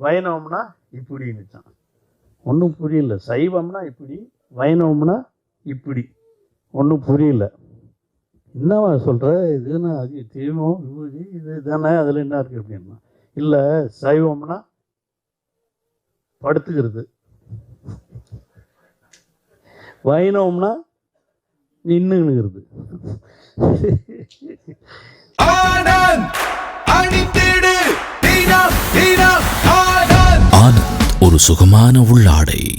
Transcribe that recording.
வைணவம்னா இப்படின்னுச்சான் ஒன்றும் புரியல. சைவம்னா இப்படி வைணவம்னா இப்படி. ஒன்றும் புரியல. என்னவா சொல்கிற இதுன்னா அது தீமம் விபூதி இது தானே அதில் என்ன இருக்குது அப்படின்னா? இல்லை சைவம்னா படுத்துக்கிறது. வைணவம்னா நின்றுங்கிறது ஆனந்த்! ஆனந்த் ஒரு சுகமான உள்ளாடை.